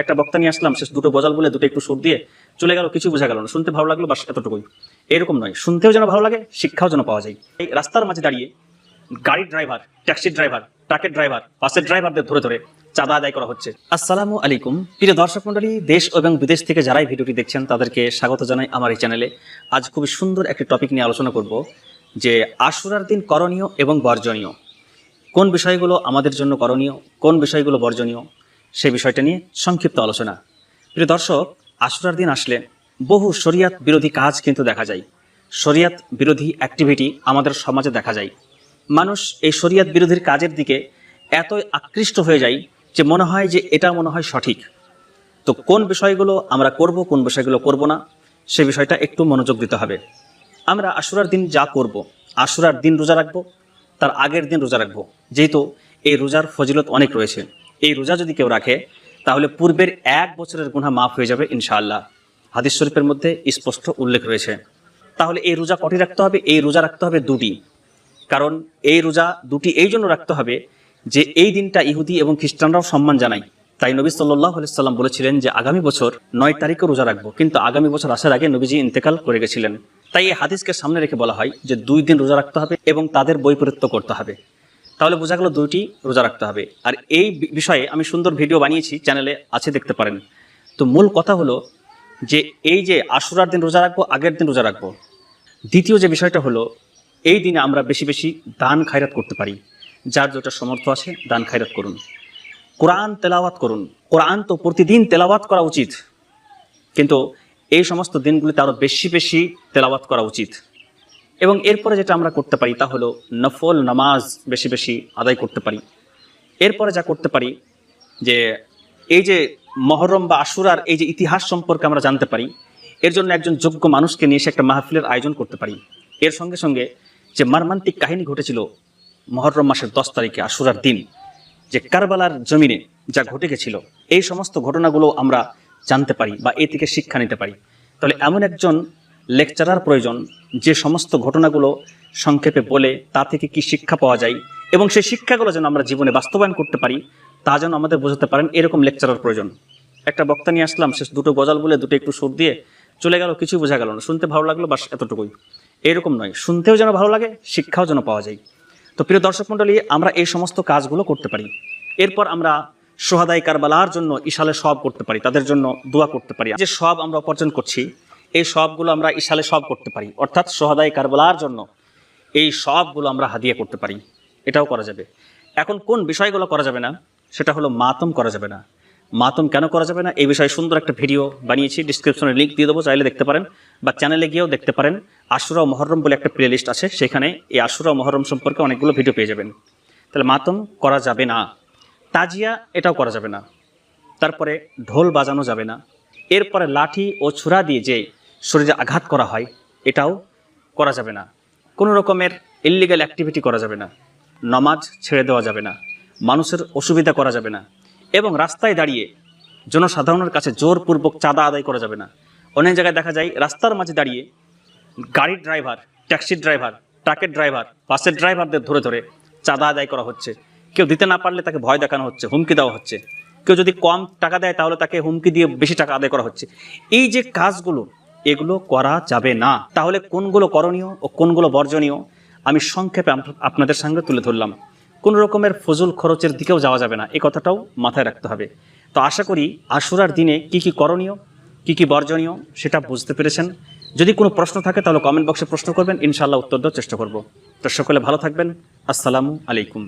একটা বক্তা নিয়ে আসলাম, শেষ দুটো গজাল বলে দুটো একটু সুর দিয়ে চলে গেল কিছু বোঝা গেল না। শুনতে ভালো লাগল, বাস এতটুকুই। এরকম নয়, শুনতেও যেন ভালো লাগে, শিক্ষাও যেন পাওয়া যায়। এই রাস্তার মাঝে দাঁড়িয়ে গাড়ির ড্রাইভার, ট্যাক্সির ড্রাইভার, ট্রাকের ড্রাইভার, বাসের ড্রাইভারদের ধরে ধরে চাঁদা আদায় করা হচ্ছে। আসসালামু আলাইকুম। প্রিয় দর্শক মন্ডলী দেশ এবং বিদেশ থেকে যারাই ভিডিওটি দেখছেন, তাদেরকে স্বাগত জানাই আমার এই চ্যানেলে। আজ খুবই সুন্দর একটি টপিক নিয়ে আলোচনা করব, যে আশুরার দিন করণীয় এবং বর্জনীয়। কোন বিষয়গুলো আমাদের জন্য করণীয়, কোন বিষয়গুলো বর্জনীয় সেই বিষয়টা নিয়ে সংক্ষিপ্ত আলোচনা। প্রিয় দর্শক আশুরার দিন আসলে বহু শরিয়াত বিরোধী কাজ কিন্তু দেখা যায়। শরিয়াত বিরোধী অ্যাক্টিভিটি আমাদের সমাজে দেখা যায়। মানুষ এই শরিয়াত বিরোধীর কাজের দিকে এতই আকৃষ্ট হয়ে যায় যে মনে হয় যে এটা মনে হয় সঠিক। তো কোন বিষয়গুলো আমরা করব, কোন বিষয়গুলো করব না, সে বিষয়টা একটু মনোযোগ দিতে হবে। আমরা আশুরার দিন যা করব আশুরার দিন রোজা রাখব, তার আগের দিন রোজা রাখব। যেহেতু এই রোজার ফজিলত অনেক রয়েছে। এই রোজা যদি কেউ রাখে, তাহলে পূর্বের এক বছরের গুণা মাফ হয়ে যাবে ইনশাআল্লাহ। হাদিস শরীফের মধ্যে স্পষ্ট উল্লেখ রয়েছে। তাহলে এই রোজা কটি রাখতে হবে? এই রোজা রাখতে হবে দুটি। কারণ এই রোজা দুটি এই জন্য রাখতে হবে যে এই দিনটা ইহুদি এবং খ্রিস্টানরাও সম্মান জানায়। তাই নবী সাল্লাহ সাল্লাম বলেছিলেন যে আগামী বছর নয় তারিখে রোজা রাখব। কিন্তু আগামী বছর আসার আগে নবীজি ইন্তেকাল করে গেছিলেন। তাই এই হাদিসকে সামনে রেখে বলা হয় যে দুই দিন রোজা রাখতে হবে এবং তাদের বৈপরীত্য করতে হবে। তাহলে বোঝা গেল দুইটি রোজা রাখতে হবে। আর এই বিষয়ে আমি সুন্দর ভিডিও বানিয়েছি, চ্যানেলে আছে, দেখতে পারেন। তো মূল কথা হলো যে এই যে আশুরার দিন রোজা রাখব, আগের দিন রোজা রাখব, দ্বিতীয় যে বিষয়টা হলো এই দিনে আমরা বেশি বেশি দান খায়রাত করতে পারি। যার যেটা সমর্থ আছে, দান খায়রাত করুন। কোরআন তেলাওয়াত করুন। কোরআন তো প্রতিদিন তেলাওয়াত করা উচিত। কিন্তু এই সমস্ত দিনগুলিতে আরও বেশি বেশি তেলাওয়াত করা উচিত। এবং এরপরে যেটা আমরা করতে পারি তা হলো নফল নামাজ বেশি বেশি আদায় করতে পারি। এরপরে যা করতে পারি যে এই যে মহরম বা আশুরার এই যে ইতিহাস সম্পর্কে আমরা জানতে পারি, এর জন্য একজন যোগ্য মানুষকে নিয়ে এসে একটা মাহফিলের আয়োজন করতে পারি। এর সঙ্গে সঙ্গে যে মারমান্তিক কাহিনী ঘটেছিল মহরম মাসের দশ তারিখে আশুরার দিন, যে কারবালার জমিনে যা ঘটে গেছিল, এই সমস্ত ঘটনাগুলো আমরা জানতে পারি বা এ থেকে শিক্ষা নিতে পারি। তাহলে এমন একজন লেকচারার প্রয়োজন, যে সমস্ত ঘটনাগুলো সংক্ষেপে বলে তা থেকে কি শিক্ষা পাওয়া যায় এবং সেই শিক্ষাগুলো যেন আমরা জীবনে বাস্তবায়ন করতে পারি, তা যেন আমাদের বোঝাতে পারেন এরকম লেকচারার প্রয়োজন। একটা বক্তা নিয়ে আসলাম শেষ দুটো গজাল বলে দুটো একটু সুর দিয়ে চলে গেল কিছু বোঝা গেল না। শুনতে ভালো লাগল, বাস এতটুকুই। এরকম নয়, শুনতেও যেন ভালো লাগে, শিক্ষাও যেন পাওয়া যায়। তো প্রিয় দর্শক মণ্ডলী, আমরা এই সমস্ত কাজগুলো করতে পারি। এরপর আমরা সোহাদাই কারবালার জন্য ইশালে সব করতে পারি, তাদের জন্য দোয়া করতে পারি। যে সব আমরা উপার্জন করছি এই সবগুলো আমরা ইশালে সব করতে পারি। অর্থাৎ সোহাদাই কারবালার জন্য এই সবগুলো আমরা হাদিয়া করতে পারি। এটাও করা যাবে। এখন কোন বিষয়গুলো করা যাবে না, সেটা হলো মাতম করা যাবে না। মাতম কেন করা যাবে না? এই বিষয়ে সুন্দর একটা ভিডিও বানিয়েছি। ডিসক্রিপশনে লিঙ্ক দিয়ে দেবো, চাইলে দেখতে পারেন বা চ্যানেলে গিয়েও দেখতে পারেন। আশুরা ও মহরম বলে একটা প্লে লিস্ট আছে, সেখানে এই আশুরা ও মহরম সম্পর্কে অনেকগুলো ভিডিও পেয়ে যাবেন। তাহলে মাতম করা যাবে না। তাজিয়া এটাও করা যাবে না। তারপরে ঢোল বাজানো যাবে না। এরপরে লাঠি ও ছুরা দিয়ে যে শরীরে আঘাত করা হয়, এটাও করা যাবে না। কোনো রকমের ইলিগাল অ্যাক্টিভিটি করা যাবে না। নমাজ ছেড়ে দেওয়া যাবে না। মানুষের অসুবিধা করা যাবে না। এবং রাস্তায় দাঁড়িয়ে জনসাধারণের কাছে জোরপূর্বক চাঁদা আদায় করা যাবে না। অনেক জায়গায় দেখা যায়, রাস্তার মাঝে দাঁড়িয়ে গাড়ির ড্রাইভার, ট্যাক্সির ড্রাইভার, ট্রাকের ড্রাইভার, বাসের ড্রাইভারদের ধরে ধরে চাঁদা আদায় করা হচ্ছে। কেউ দিতে না পারলে তাকে ভয় দেখানো হচ্ছে, হুমকি দেওয়া হচ্ছে। কেউ যদি কম টাকা দেয় তাহলে তাকে হুমকি দিয়ে বেশি টাকা আদায় করা হচ্ছে। এই যে কাজগুলো এগুলো করা যাবে না। তাহলে কোনগুলো করণীয় ও কোনগুলো বর্জনীয়? আমি সংক্ষেপে আপনাদের সঙ্গে তুলে ধরলাম। কোনো রকমের ফজল খরচের দিকেও যাওয়া যাবে না। এই কথাটাও মাথায় রাখতে হবে। তো আশা করি আশুরার দিনে কি কি করণীয়, কি কি বর্জনীয় সেটা বুঝতে পেরেছেন। যদি কোনো প্রশ্ন থাকে তাহলে কমেন্ট বক্সে প্রশ্ন করবেন। ইনশাআল্লাহ উত্তর দেওয়ার চেষ্টা করব। তো সকলে ভালো থাকবেন। আসসালামু আলাইকুম।